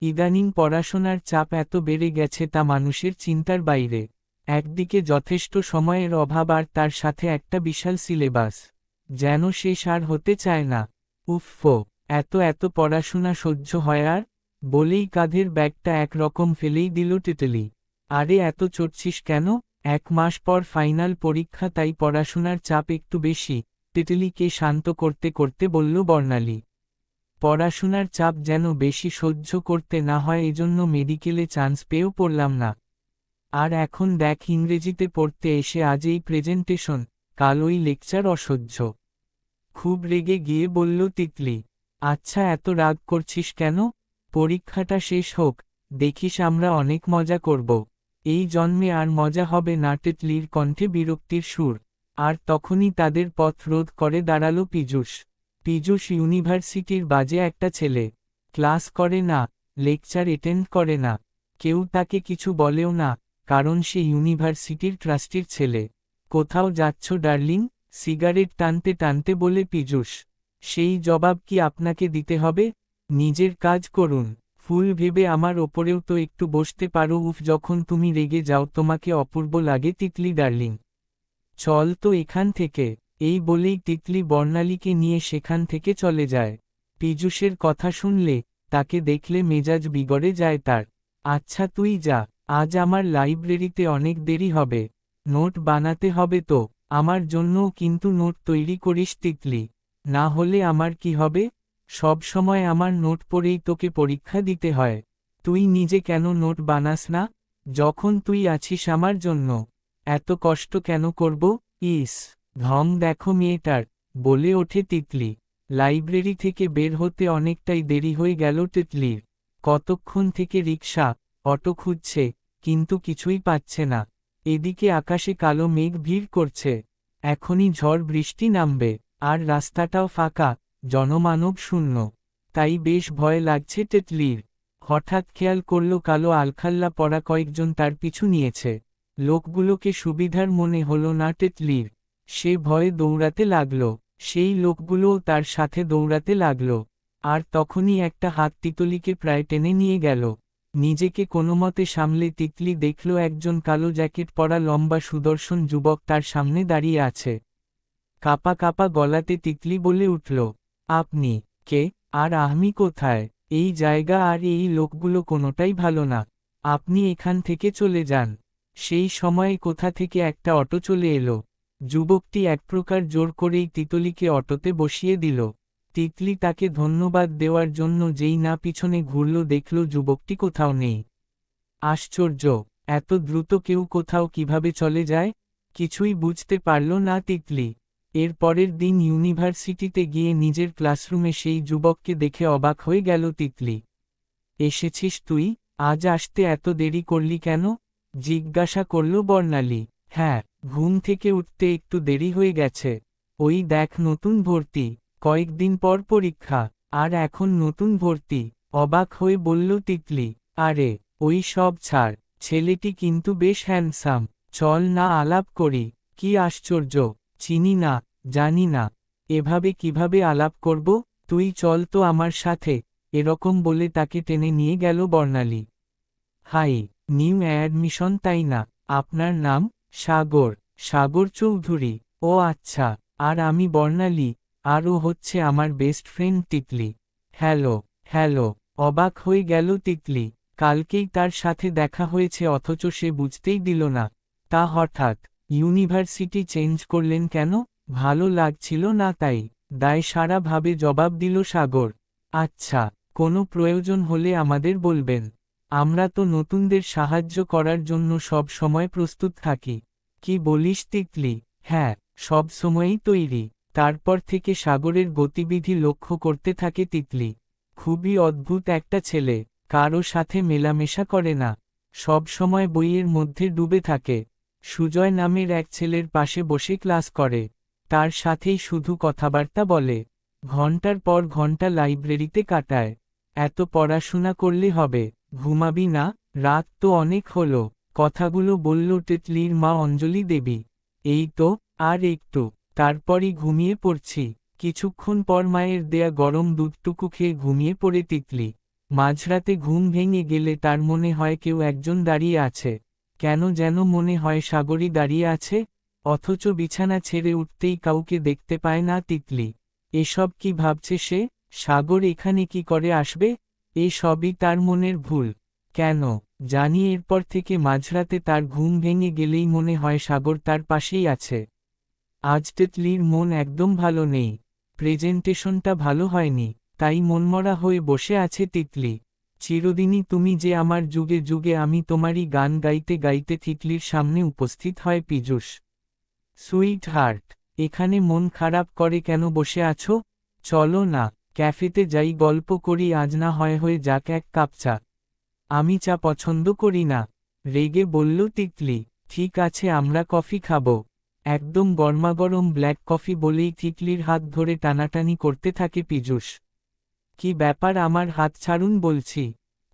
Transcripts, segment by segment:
ইদানিং পড়াশোনার চাপ এত বেড়ে গেছে তা মানুষের চিন্তার বাইরে। একদিকে যথেষ্ট সময়ের অভাব আর তার সাথে একটা বিশাল সিলেবাস। যেন সে সার হতে চায় না। উফফো এত এত পড়াশোনা সহ্য হয় আর? বলেই কাঁধের ব্যাগটা একরকম ফেলেই দিল টেটলি। আরে এত চড়ছিস কেন? এক মাস পর ফাইনাল পরীক্ষা তাই পড়াশোনার চাপ একটু বেশি। টেটলিকে শান্ত করতে করতে বলল বর্ণালী। পড়াশোনার চাপ যেন বেশি সহ্য করতে না হয় এজন্য মেডিকেলে চান্স পেয়েও পড়লাম না। আর এখন দেখ ইংরেজিতে পড়তে এসে আজ এই প্রেজেন্টেশন কাল ওই লেকচার অসহ্য। খুব রেগে গিয়ে বলল তিতলি আচ্ছা এত রাগ করছিস কেন? পরীক্ষাটা শেষ হোক, দেখিস আমরা অনেক মজা করব। এই জন্মে আর মজা হবে না টেটলির কণ্ঠে বিরক্তির সুর। আর তখনই তাদের পথ রোধ করে দাঁড়াল পীযূষ। পীযূষ ইউনিভার্সিটির বাজে একটা ছেলে। ক্লাস করে না, লেকচার এটেন্ড করে না। কেউ তাকে কিছু বলেও না, কারণ সে ইউনিভার্সিটির ট্রাস্টির ছেলে। কোথাও যাচ্ছ ডার্লিং, সিগারেট টানতে টানতে বলে পীযূষ। সেই জবাব কি আপনাকে দিতে হবে? নিজের কাজ করুন। ফুল ভেবে আমার ওপরেও তো একটু বসতে পারো, উফ, যখন তুমি রেগে যাও, তোমাকে অপূর্ব লাগে তিতলি ডার্লিং। চল তো এখান থেকে। এই বলেই তিতলি বর্ণালীকে নিয়ে সেখান থেকে চলে যায়। পীযূষের কথা শুনলে তাকে দেখলে মেজাজ বিগড়ে যায় তার। আচ্ছা তুই যা, আজ আমার লাইব্রেরিতে অনেক দেরি হবে। নোট বানাতে হবে তো, আমার জন্যও কিন্তু নোট তৈরি করিস তিতলি। না হলে আমার কি হবে? সব সময় আমার নোট পড়েই তোকে পরীক্ষা দিতে হয়। তুই নিজে কেন নোট বানাস না? যখন তুই আছিস আমার জন্য। এত কষ্ট কেন করব? ইস। ঢং দেখো মেয়েটার, বলে ওঠে তিতলি। লাইব্রেরি থেকে বের হতে অনেকটাই দেরি হয়ে গেল তিতলির। কতক্ষণ থেকে রিক্সা অটো খুঁজছে, কিন্তু কিছুই পাচ্ছে না। এদিকে আকাশে কালো মেঘ ভিড় করছে। এখনই ঝড় বৃষ্টি নামবে, আর রাস্তাটাও ফাঁকা, জনমানব শূন্য। তাই বেশ ভয় লাগছে টেটলির হঠাৎ খেয়াল করল কালো আলখাল্লা পরা কয়েকজন তার পিছু নিয়েছে। লোকগুলোকে সুবিধার মনে হল না টেটলির সে ভয়ে দৌড়াতে লাগল। সেই লোকগুলোও তার সাথে দৌড়াতে লাগল। আর তখনই একটা হাত তিতলিকে প্রায় টেনে নিয়ে গেল। নিজেকে কোনোমতে সামলে তিতলি দেখল একজন কালো জ্যাকেট পরা লম্বা সুদর্শন যুবক তার সামনে দাঁড়িয়ে আছে। কাপা কাপা গলাতে তিতলি বলে উঠল, আপনি কে? আর আহমি কোথায়? এই জায়গা আর এই লোকগুলো কোনোটাই ভালো না। আপনি এখান থেকে চলে যান। সেই সময়ে কোথা থেকে একটা অটো চলে এলো। যুবকটি এক প্রকার জোর করেই তিতলিকে অটোতে বসিয়ে দিল। তিতলি তাকে ধন্যবাদ দেওয়ার জন্য যেই না পিছনে ঘুরল দেখল যুবকটি কোথাও নেই। আশ্চর্য, এত দ্রুত কেউ কোথাও কীভাবে চলে যায়? কিছুই বুঝতে পারল না তিতলি। এর পরের দিন ইউনিভার্সিটিতে গিয়ে নিজের ক্লাসরুমে সেই যুবককে দেখে অবাক হয়ে গেল তিতলি। এসেছিস তুই? আজ আসতে এত দেরি করলি কেন? জিজ্ঞাসা করল বর্ণালী। হ্যাঁ ঘুম থেকে উঠতে একটু দেরি হয়ে গেছে। ওই দেখ নতুন ভর্তি, কয়েকদিন পর পরীক্ষা, আর এখন নতুন ভর্তি। অবাক হয়ে বলল তিতলি, আরে, ওই সব ছাড়, ছেলেটি কিন্তু বেশ হ্যান্ডসাম চল না আলাপ করি, কি আশ্চর্য, চিনি না, জানি না। এভাবে কীভাবে আলাপ করব? তুই চল তো আমার সাথে, এরকম বলে তাকে টেনে নিয়ে গেল বর্ণালী। হাই, নিউ অ্যাডমিশন তাই না, আপনার নাম? সাগর সাগর চৌধুরী, ও আচ্ছা আর আমি বর্ণালী, আর ও হচ্ছে আমার best friend Titli hello hello, অবাক হয়ে গেল তিতলি কালকেই তার সাথে দেখা হয়েছে অথচ সে বুঝতেই দিল না। তা হঠাৎ, ইউনিভার্সিটি চেঞ্জ করলেন কেন? ভালো লাগছিল না তাই, দায় সারাভাবে জবাব দিল সাগর। আচ্ছা কোনো প্রয়োজন হলে আমাদের বলবেন। আমরা তো নতুনদের সাহায্য করার জন্য সব সময় প্রস্তুত থাকি। কি বলিস তিতলি? হ্যাঁ সব সময়ই তৈরি। তারপর থেকে সাগরের গতিবিধি লক্ষ্য করতে থাকে তিতলি। খুবই অদ্ভুত একটা ছেলে, কারও সাথে মেলামেশা করে না। সব সময় বইয়ের মধ্যে ডুবে থাকে। সুজয় নামের এক ছেলের পাশে বসে ক্লাস করে। তার সাথেই শুধু কথাবার্তা বলে। ঘণ্টার পর ঘণ্টা লাইব্রেরিতে কাটায়। এত পড়াশোনা করলে হবে। ঘুমাবি না, রাত তো অনেক হলো, কথাগুলো বলল টেটলির মা অঞ্জলি দেবী। এই তো, আর একটু, তারপরই ঘুমিয়ে পড়ছি। কিছুক্ষণ পর মায়ের দেয়া গরম দুধটুকু খেয়ে ঘুমিয়ে পড়ে তিতলি। মাঝরাতে ঘুম ভেঙে গেলে তার মনে হয় কেউ একজন দাঁড়িয়ে আছে। কেন যেন মনে হয় সাগরই দাঁড়িয়ে আছে, অথচ বিছানা ছেড়ে উঠতেই কাউকে দেখতে পায় না তিতলি। এসব কি ভাবছে সে? সাগর এখানে কি করে আসবে? এ সবই তার মনের ভুল। কেন? জানি এরপর থেকে মাঝরাতে তার ঘুম ভেঙে গেলেই মনে হয় সাগর তার পাশেই আছে। আজ তিতলির মন একদম ভালো নেই। প্রেজেন্টেশনটা ভালো হয়নি, তাই মনমরা হয়ে বসে আছে তিতলি। চিরদিনই তুমি যে আমার যুগে যুগে আমি তোমারই গান গাইতে গাইতে তিতলির সামনে উপস্থিত হয় পীযুষ। সুইট হার্ট এখানে মন খারাপ করে কেন বসে আছো? চলো না। ক্যাফেতে যাই গল্প করি, আজ না হয় হয়ে যাক এক কাপ চা আমি চা পছন্দ করি না। রেগে বলল, তিতলি, ঠিক আছে, আমরা কফি খাব। একদম গরমাগরম ব্ল্যাক কফি বলেই তিতলির হাত ধরে টানাটানি করতে থাকে পীযুষ। কি ব্যাপার আমার হাত ছাড়ুন? বলছি।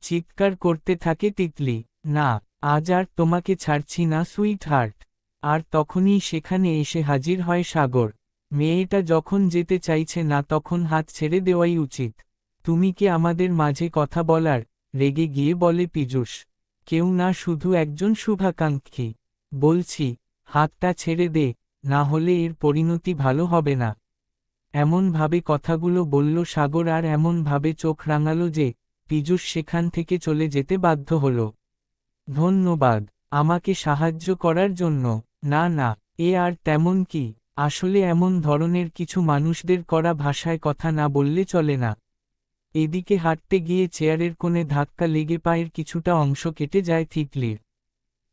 চিৎকার করতে থাকে তিতলি। না, আজ আর তোমাকে ছাড়ছি না সুইট হার্ট আর তখনই সেখানে এসে হাজির হয় সাগর। মেয়েটা যখন যেতে চাইছে না তখন হাত ছেড়ে দেওয়াই উচিত। তুমি কি আমাদের মাঝে কথা বলার রেগে গিয়ে বলে, পীযুষ, কেউ না, শুধু একজন শুভাকাঙ্ক্ষী। বলছি, হাতটা ছেড়ে দে, না হলে এর পরিণতি ভালো হবে না। এমনভাবে কথাগুলো বলল সাগর আর এমনভাবে চোখ রাঙালো যে, পীযুষ সেখান থেকে চলে যেতে বাধ্য হল। ধন্যবাদ, আমাকে সাহায্য করার জন্য। না না, এ আর তেমন কি। আসলে এমন ধরনের কিছু মানুষদের করা ভাষায় কথা না বললে চলে না। এদিকে হাঁটতে গিয়ে চেয়ারের কোণে ধাক্কা লেগে পায়ের কিছুটা অংশ কেটে যায় থিকলির।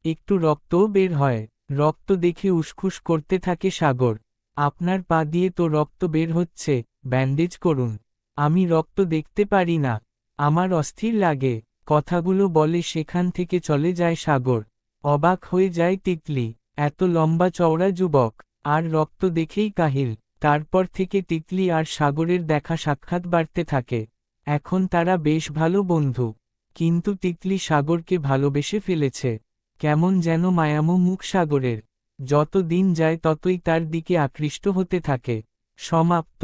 একটু রক্তও বের হয়। রক্ত দেখে উসখুস করতে থাকে সাগর। আপনার পা দিয়ে তো রক্ত বের হচ্ছে, ব্যান্ডেজ করুন। আমি রক্ত দেখতে পারি না। আমার অস্থির লাগে। কথাগুলো বলে সেখান থেকে চলে যায় সাগর। অবাক হয়ে যায় তিতলি এত লম্বা চওড়া যুবক। আর রক্ত দেখেই কাহিল, তারপর থেকে তিতলি আর সাগরের দেখা সাক্ষাৎ বাড়তে থাকে। এখন তারা বেশ ভালো বন্ধু, কিন্তু তিতলি সাগরকে ভালোবেসে ফেলেছে। কেমন যেন মায়ামো মুখ সাগরের, যত দিন যায় ততই তার দিকে আকৃষ্ট হতে থাকে। সমাপ্ত।